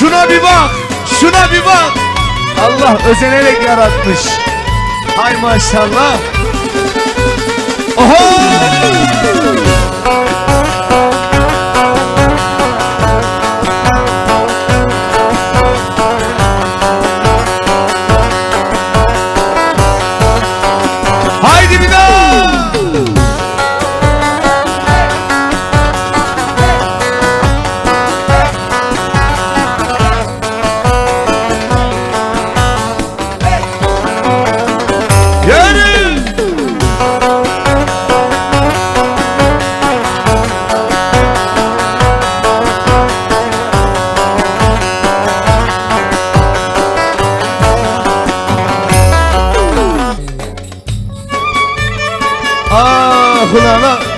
Şuna bir bak. Şuna bir bak. Allah özenerek yaratmış. Hay maşallah. 啊回来了。